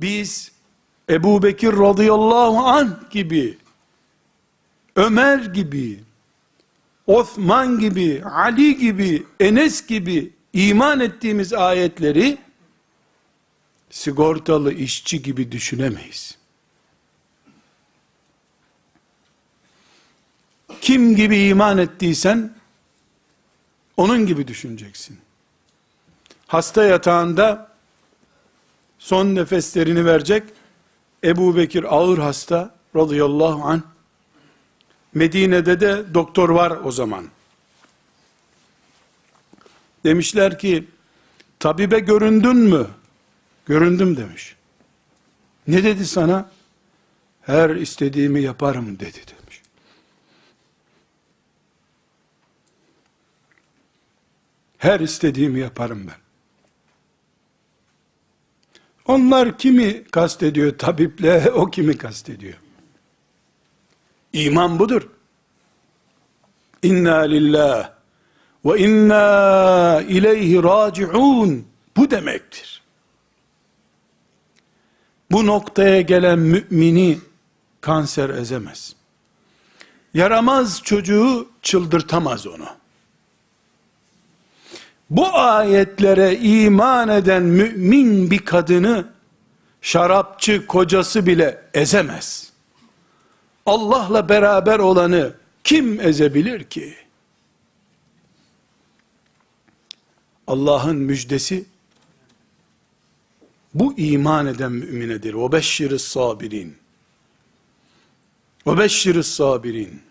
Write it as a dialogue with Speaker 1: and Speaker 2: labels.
Speaker 1: Biz Ebu Bekir radıyallahu anh gibi, Ömer gibi, Osman gibi, Ali gibi, Enes gibi iman ettiğimiz ayetleri sigortalı işçi gibi düşünemeyiz. Kim gibi iman ettiysen onun gibi düşüneceksin. Hasta yatağında son nefeslerini verecek Ebu Bekir ağır hasta radıyallahu anh Medine'de de doktor var o zaman. Demişler ki tabibe göründün mü? Göründüm demiş. Ne dedi sana? Her istediğimi yaparım dedi demiş. Her istediğimi yaparım ben. Onlar kimi kastediyor tabiple, o kimi kastediyor. İman budur. İnna lillah ve inna ileyhi raciun. Bu demektir. Bu noktaya gelen mümini kanser ezemez. Yaramaz çocuğu çıldırtamaz onu. Bu ayetlere iman eden mümin bir kadını şarapçı kocası bile ezemez. Allah'la beraber olanı kim ezebilir ki? Allah'ın müjdesi bu iman eden müminedir. O beşşiriz sabirin. O beşşiriz sabirin.